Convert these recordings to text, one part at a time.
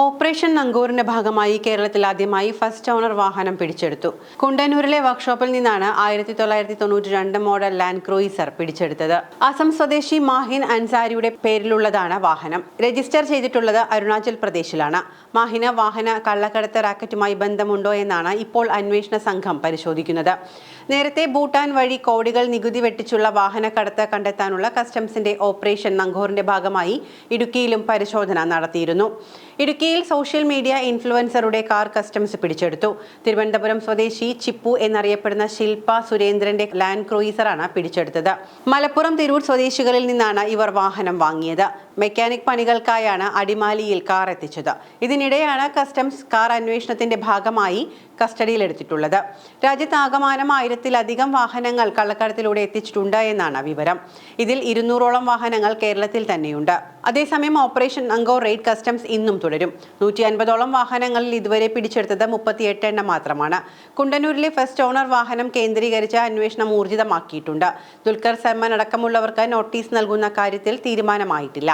Operation നങ്കൂറിന്റെ ഭാഗമായി കേരളത്തിൽ ആദ്യമായി ഫസ്റ്റ് ഓണർ വാഹനം പിടിച്ചെടുത്തു. കുണ്ടന്നൂരിലെ വർക്ക്ഷോപ്പിൽ നിന്നാണ് ആയിരത്തി തൊള്ളായിരത്തി തൊണ്ണൂറ്റി രണ്ട് മോഡൽ ലാൻഡ് ക്രൂയിസർ പിടിച്ചെടുത്തത്. അസം സ്വദേശി മാഹിൻ അൻസാരിയുടെ പേരിലുള്ളതാണ് വാഹനം. രജിസ്റ്റർ ചെയ്തിട്ടുള്ളത് അരുണാചൽ പ്രദേശിലാണ്. മാഹിന് വാഹന കള്ളക്കടത്ത് റാക്കറ്റുമായി ബന്ധമുണ്ടോ എന്നാണ് ഇപ്പോൾ അന്വേഷണ സംഘം പരിശോധിക്കുന്നത്. നേരത്തെ ഭൂട്ടാൻ വഴി കോടികൾ നികുതി വെട്ടിച്ചുള്ള വാഹനക്കടത്ത് കണ്ടെത്താനുള്ള കസ്റ്റംസിന്റെ ഓപ്പറേഷൻ നങ്കൂറിന്റെ ഭാഗമായി ഇടുക്കിയിലും പരിശോധന നടത്തിയിരുന്നു. ഇടുക്കിയിൽ സോഷ്യൽ മീഡിയ ഇൻഫ്ലുവൻസറുടെ കാർ കസ്റ്റംസ് പിടിച്ചെടുത്തു. തിരുവനന്തപുരം സ്വദേശി ചിപ്പു എന്നറിയപ്പെടുന്ന ശില്പ സുരേന്ദ്രന്റെ ലാൻഡ് ക്രൂയിസറാണ് പിടിച്ചെടുത്തത്. മലപ്പുറം തിരൂർ സ്വദേശികളിൽ നിന്നാണ് ഇവർ വാഹനം വാങ്ങിയത്. മെക്കാനിക് പണികൾക്കായാണ് അടിമാലിയിൽ കാർ എത്തിച്ചത്. ഇതിനിടെയാണ് കസ്റ്റംസ് കാർ അന്വേഷണത്തിന്റെ ഭാഗമായി കസ്റ്റഡിയിലെടുത്തിട്ടുള്ളത്. രാജ്യത്താകമാനം ആയിരത്തിലധികം വാഹനങ്ങൾ കള്ളക്കടത്തിലൂടെ എത്തിച്ചിട്ടുണ്ട് എന്നാണ് വിവരം. ഇതിൽ ഇരുന്നൂറോളം വാഹനങ്ങൾ കേരളത്തിൽ തന്നെയുണ്ട്. അതേസമയം ഓപ്പറേഷൻ അങ്കോ റെയ്ഡ് കസ്റ്റംസ് ഇന്നും തുടരും. നൂറ്റി അൻപതോളം വാഹനങ്ങളിൽ ഇതുവരെ പിടിച്ചെടുത്തത് മുപ്പത്തിയെട്ട് എണ്ണം മാത്രമാണ്. കുണ്ടന്നൂരിലെ ഫസ്റ്റ് ഓണർ വാഹനം കേന്ദ്രീകരിച്ച് അന്വേഷണം ഊർജിതമാക്കിയിട്ടുണ്ട്. ദുൽഖർ സൽമാൻ അടക്കമുള്ളവർക്ക് നോട്ടീസ് നൽകുന്ന കാര്യത്തിൽ തീരുമാനമായിട്ടില്ല.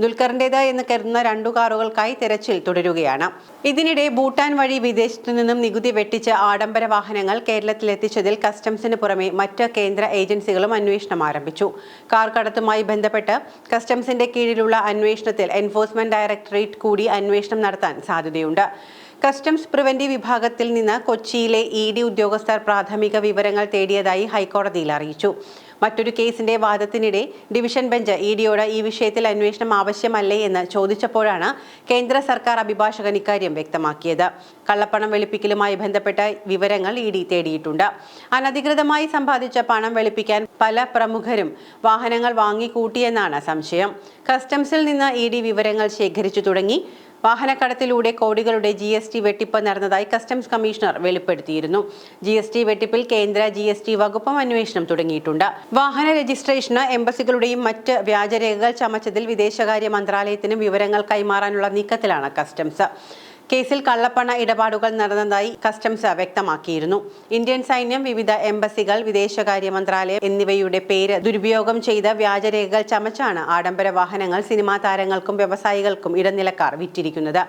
ദുൽഖറിന്റേത് എന്ന് കരുതുന്ന രണ്ടു കാറുകൾക്കായി തെരച്ചിൽ തുടരുകയാണ്. ഇതിനിടെ ഭൂട്ടാൻ വഴി വിദേശത്തു നിന്നും നികുതി വെട്ടിച്ച് ആഡംബര വാഹനങ്ങൾ കേരളത്തിൽ എത്തിച്ചതിൽ കസ്റ്റംസിന് പുറമെ മറ്റ് കേന്ദ്ര ഏജൻസികളും അന്വേഷണം ആരംഭിച്ചു. കാർ കടത്തുമായി ബന്ധപ്പെട്ട് കസ്റ്റംസിന്റെ കീഴിലുള്ള അന്വേഷണത്തിൽ എൻഫോഴ്സ്മെന്റ് ഡയറക്ടറേറ്റ് കൂടി അന്വേഷണം നടത്താൻ സാധ്യതയുണ്ട്. കസ്റ്റംസ് പ്രിവന്റീവ് വിഭാഗത്തിൽ നിന്ന് കൊച്ചിയിലെ ഇ ഡി ഉദ്യോഗസ്ഥർ പ്രാഥമിക വിവരങ്ങൾ തേടിയതായി ഹൈക്കോടതിയിൽ അറിയിച്ചു. മറ്റൊരു കേസിന്റെ വാദത്തിനിടെ ഡിവിഷൻ ബെഞ്ച് ഇ ഡിയോട് ഈ വിഷയത്തിൽ അന്വേഷണം ആവശ്യമല്ലേ എന്ന് ചോദിച്ചപ്പോഴാണ് കേന്ദ്ര സർക്കാർ അഭിഭാഷകൻ ഇക്കാര്യം വ്യക്തമാക്കിയത്. കള്ളപ്പണം വെളുപ്പിക്കലുമായി ബന്ധപ്പെട്ട വിവരങ്ങൾ ഇ ഡി തേടിയിട്ടുണ്ട്. അനധികൃതമായി സമ്പാദിച്ച പണം വെളുപ്പിക്കാൻ പല പ്രമുഖരും വാഹനങ്ങൾ വാങ്ങിക്കൂട്ടിയെന്നാണ് സംശയം. കസ്റ്റംസിൽ നിന്ന് ഇ ഡി വിവരങ്ങൾ ശേഖരിച്ചു തുടങ്ങി. വാഹനക്കടത്തിലൂടെ കോടികളുടെ ജി എസ് ടി വെട്ടിപ്പ് നടന്നതായി കസ്റ്റംസ് കമ്മീഷണർ വെളിപ്പെടുത്തിയിരുന്നു. ജി എസ് ടി വെട്ടിപ്പിൽ കേന്ദ്ര ജി എസ് ടി വകുപ്പും അന്വേഷണം തുടങ്ങിയിട്ടുണ്ട്. വാഹന രജിസ്ട്രേഷന് എംബസികളുടെയും മറ്റ് വ്യാജരേഖകൾ ചമച്ചതിൽ വിദേശകാര്യ മന്ത്രാലയത്തിനും വിവരങ്ങൾ കൈമാറാനുള്ള നീക്കത്തിലാണ് കസ്റ്റംസ്. കേസിൽ കള്ളപ്പണ ഇടപാടുകൾ നടന്നതായി കസ്റ്റംസ് വ്യക്തമാക്കിയിരുന്നു. ഇന്ത്യൻ സൈന്യം വിവിധ എംബസികൾ വിദേശകാര്യ മന്ത്രാലയം എന്നിവയുടെ പേര് ദുരുപയോഗം ചെയ്ത വ്യാജരേഖകൾ ചമച്ചാണ് ആഡംബര വാഹനങ്ങൾ സിനിമാ താരങ്ങൾക്കും വ്യവസായികൾക്കും ഇടനിലക്കാർ വിറ്റിരിക്കുന്നത്.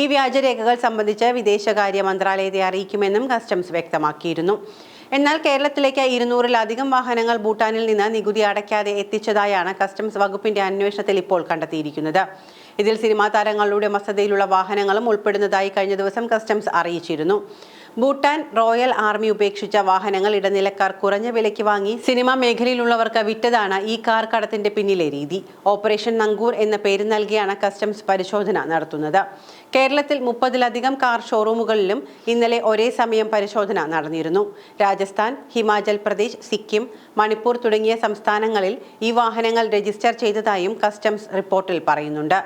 ഈ വ്യാജരേഖകൾ സംബന്ധിച്ച് വിദേശകാര്യ മന്ത്രാലയത്തെ അറിയിക്കുമെന്നും കസ്റ്റംസ് വ്യക്തമാക്കിയിരുന്നു. എന്നാൽ കേരളത്തിലേക്ക് ഇരുന്നൂറിലധികം വാഹനങ്ങൾ ഭൂട്ടാനിൽ നിന്ന് നികുതി അടയ്ക്കാതെ എത്തിച്ചതായാണ് കസ്റ്റംസ് വകുപ്പിന്റെ അന്വേഷണത്തിൽ ഇപ്പോൾ കണ്ടെത്തിയിരിക്കുന്നത്. ഇതിൽ സിനിമാ താരങ്ങളുടെ മസതയിലുള്ള വാഹനങ്ങളും ഉൾപ്പെടുന്നതായി കഴിഞ്ഞ ദിവസം കസ്റ്റംസ് അറിയിച്ചിരുന്നു. ഭൂട്ടാൻ റോയൽ ആർമി ഉപേക്ഷിച്ച വാഹനങ്ങൾ ഇടനിലക്കാർ കുറഞ്ഞ വിലയ്ക്ക് വാങ്ങി സിനിമാ മേഖലയിലുള്ളവർക്ക് വിറ്റതാണ് ഈ കാർ കടത്തിന്റെ പിന്നിലെ രീതി. ഓപ്പറേഷൻ നങ്കൂർ എന്ന പേര് നൽകിയാണ് കസ്റ്റംസ് പരിശോധന നടത്തുന്നത്. കേരളത്തിൽ മുപ്പതിലധികം കാർ ഷോറൂമുകളിലും ഇന്നലെ ഒരേ സമയം പരിശോധന നടന്നിരുന്നു. രാജസ്ഥാൻ ഹിമാചൽ പ്രദേശ് സിക്കിം മണിപ്പൂർ തുടങ്ങിയ സംസ്ഥാനങ്ങളിൽ ഈ വാഹനങ്ങൾ രജിസ്റ്റർ ചെയ്തതായും കസ്റ്റംസ് റിപ്പോർട്ടിൽ പറയുന്നുണ്ട്.